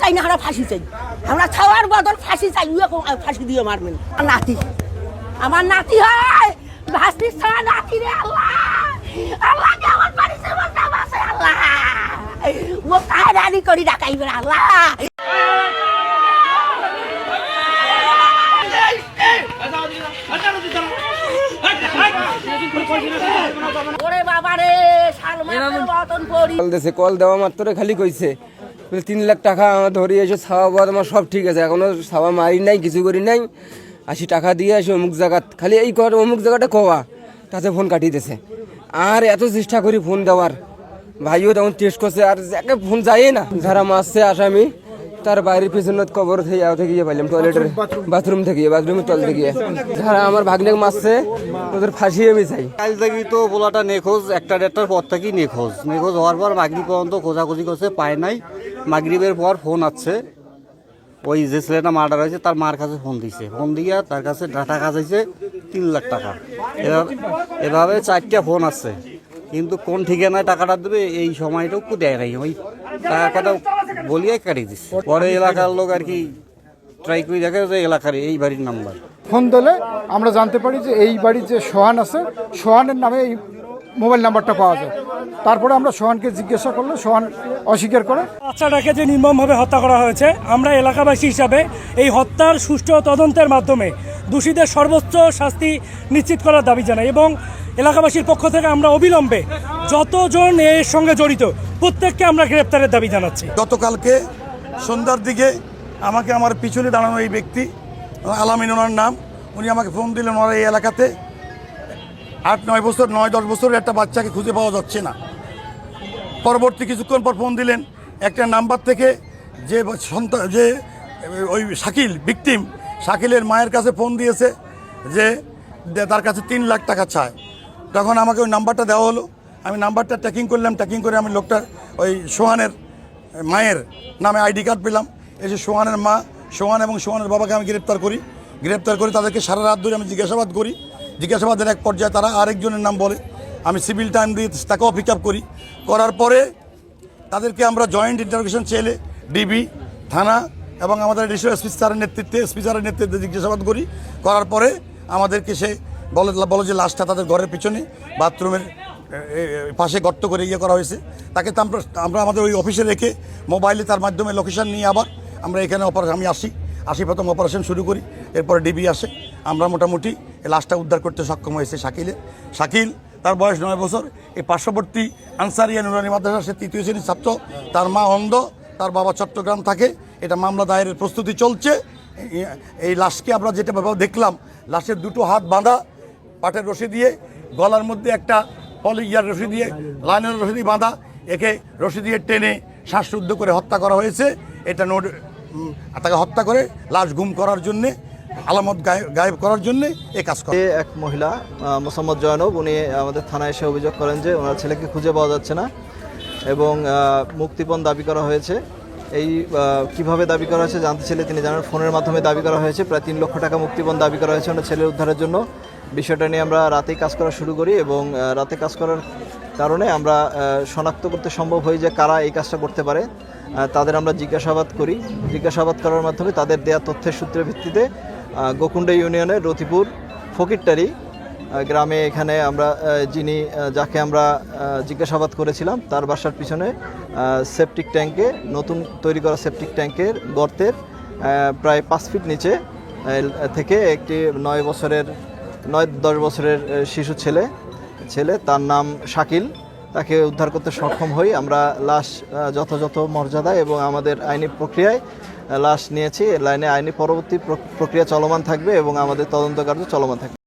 চাইলে ফাঁসি দিয়ে মারবেন। আমার নাতি। আমার নাতি হয়। ছাড়া নাতি রে আল্লাহ। আল্লাহ আমার বাড়িতে আমার নাম আছে আল্লাহ। ও কায়রানি করি ডাকাইবে আল্লাহ। ওরে বাবা রে সালমানের মতন পড়ি কল দেওয়া মাত্র খালি কইছে। তিন লাখ টাকা আমার ধরে এসে ছাওয়া বাদ, আমার সব ঠিক আছে। এখনও ছাওয়া মারি নাই, কিছু করি নাই। আসি টাকা দিয়ে আসি অমুক জায়গা খালি এই কর, অমুক জায়গাটা কওয়া তাতে ফোন কাটিয়ে আর এত চেষ্টা করি ফোন দেওয়ার। ভাইও তখন টেস্ট করছে, আর যাকে ফোন যায় না। যারা মারছে আসামি তার বাইরের পিছনে কবর থেকে আও থেকে গিয়ে পাইলাম টয়লেটের বাথরুম থেকে বাথরুমের তল থেকে। যারা আমার ভাগ্নে মারছে ওদের ফাঁসি আমি চাই। কাল থেকে তো পোলাটা নিখোঁজ একটা দেড়টার পর থেকেই নিখোঁজ। নিখোঁজ হওয়ার পর মাগরিব পর্যন্ত খোঁজাখুঁজি করছে পায় নাই। মাগরিবের পর ফোন আসছে ওই যে ছেলেটা মার্ডার হয়েছে তার মার কাছে ফোন দিছে। ফোন দিয়ে তার কাছে টাকা চাইছে তিন লাখ টাকা। এভাবে এভাবে চারটা ফোন আসছে কিন্তু কোন ঠিকানায় টাকাটা দেবে এই সময়টুকু দেয় নাই। ওই টাকাটা বলিয়ে কাটিয়ে দিচ্ছে। পরে এলাকার লোক আর কি ট্রাই করে দেখে যে এলাকার এই বাড়ির নাম্বার। ফোন দিলে আমরা জানতে পারি যে এই বাড়ির যে সোহান আছে সোহানের নামে এই মোবাইল নাম্বারটা পাওয়া যায়। তারপরে আমরা সোহানকে জিজ্ঞাসা করলে সোহান অস্বীকার করে। বাচ্চাটাকে যে নির্মমভাবে হত্যা করা হয়েছে আমরা এলাকাবাসী হিসাবে এই হত্যার সুষ্ঠু তদন্তের মাধ্যমে দোষীদের সর্বোচ্চ শাস্তি নিশ্চিত করার দাবি জানাই এবং এলাকাবাসীর পক্ষ থেকে আমরা অবিলম্বে যতজন এর সঙ্গে জড়িত, প্রত্যেককে আমরা গ্রেপ্তারের দাবি জানাচ্ছি। গতকালকে সন্ধ্যার দিকে আমাকে আমার পিছনে দাঁড়ানো এই ব্যক্তি, আলামিন ওনার নাম, উনি আমাকে ফোন দিলেন ওনার এই এলাকাতে। আট, নয় বছর, নয়, দশ বছরের একটা বাচ্চাকে খুঁজে পাওয়া যাচ্ছে না। পরবর্তী কিছুক্ষণ পর ফোন দিলেন, একটা নাম্বার থেকে যে সন্তান যে ওই শাকিল ভিকটিম শাকিলের মায়ের কাছে ফোন দিয়েছে যে তার কাছে তিন লাখ টাকা চায়। তখন আমাকে ওই নাম্বারটা দেওয়া হলো। আমি নাম্বারটা ট্যাকিং করলাম ট্যাকিং করে আমি লোকটার, ওই সোহানের মায়ের নামে আইডি কার্ড পেলাম। এসে সোহানের মা, সোহান এবং সোহানের বাবাকে আমি গ্রেপ্তার করি। গ্রেপ্তার করে তাদেরকে সারা রাত ধরে আমি জিজ্ঞাসাবাদ করি। জিজ্ঞাসাবাদের এক পর্যায়ে তারা আরেকজনের নাম বলে। আমি সিভিল টাইম দিয়ে তাকেও পিক করি। করার পরে তাদেরকে আমরা জয়েন্ট ইন্টারোগেশন চেলে ডিবি থানা এবং আমাদের এডিশনাল এসপি স্যারের নেতৃত্বে এসপি স্যারের নেতৃত্বে জিজ্ঞাসাবাদ করি। করার পরে আমাদেরকে সে বলে বলো যে লাশটা তাদের ঘরের পিছনে বাথরুমের পাশে গর্ত করে ইয়ে করা হয়েছে। তাকে তো আমরা আমাদের ওই অফিসে রেখে মোবাইলে তার মাধ্যমে লোকেশন নিয়ে আবার আমরা এখানে অপারেশন আমি আসি। আসি, প্রথম অপারেশন শুরু করি, এরপরে ডিবি আসে। আমরা মোটামুটি এই লাশটা উদ্ধার করতে সক্ষম হয়েছে শাকিলে শাকিল, তার বয়স নয় বছর। এই পার্শ্ববর্তী আনসারিয়া নুরানি মাদ্রাসা সে তৃতীয় শ্রেণির ছাত্র। তার মা অন্ধ, তার বাবা চট্টগ্রাম থাকে। এটা মামলা দায়েরের প্রস্তুতি চলছে। এই- লাশকে আমরা যেটা দেখলাম, লাশের দুটো হাত বাঁধা পাটের রশি দিয়ে, গলার মধ্যে একটা পলি ইয়ার রশি দিয়ে, লাইনের রশি দিয়ে বাঁধা, একে রশি দিয়ে টেনে শ্বাসরুদ্ধ করে হত্যা করা হয়েছে। এটা নোট তাকে হত্যা করে লাশ গুম করার জন্যে, আলামত গায়ে- গায়েব করার জন্যে এই কাজ করে। এক মহিলা মোসাম্মদ জয়নব, উনি আমাদের থানায় এসে অভিযোগ করেন যে ওনার ছেলেকে খুঁজে পাওয়া যাচ্ছে না এবং মুক্তিপণ দাবি করা হয়েছে। এই কীভাবে দাবি করা হয়েছে জানতে চাইলে তিনি জানান, ফোনের মাধ্যমে দাবি করা হয়েছে। প্রায় তিন লক্ষ টাকা মুক্তিপণ দাবি করা হয়েছে ওনার ছেলের উদ্ধারের জন্য। বিষয়টা নিয়ে আমরা রাতেই কাজ করা শুরু করি এবং রাতে কাজ করার কারণে আমরা শনাক্ত করতে সম্ভব হই যে কারা এই কাজটা করতে পারে। তাদের আমরা জিজ্ঞাসাবাদ করি। জিজ্ঞাসাবাদ করার মাধ্যমে তাদের দেয়া তথ্যের সূত্রের ভিত্তিতে গোকুণ্ডা ইউনিয়নের রতিপুর ফকিরটারি গ্রামে এখানে আমরা যিনি যাকে আমরা জিজ্ঞাসাবাদ করেছিলাম, তার বাসার পিছনে সেপটিক ট্যাঙ্কে নতুন তৈরি করা সেপটিক ট্যাঙ্কের গর্তের প্রায় পাঁচ ফিট নিচে থেকে একটি নয় বছরের নয়, দশ বছরের শিশু ছেলে ছেলে, তার নাম শাকিল। তাকে উদ্ধার করতে সক্ষম হই। আমরা লাশ যথাযথ মর্যাদা এবং আমাদের আইনি প্রক্রিয়ায় লাশ নিয়েছি। লাইনে আইনি পরবর্তী প্রক্রিয়া চলমান থাকবে এবং আমাদের তদন্ত কার্য চলমান থাকবে।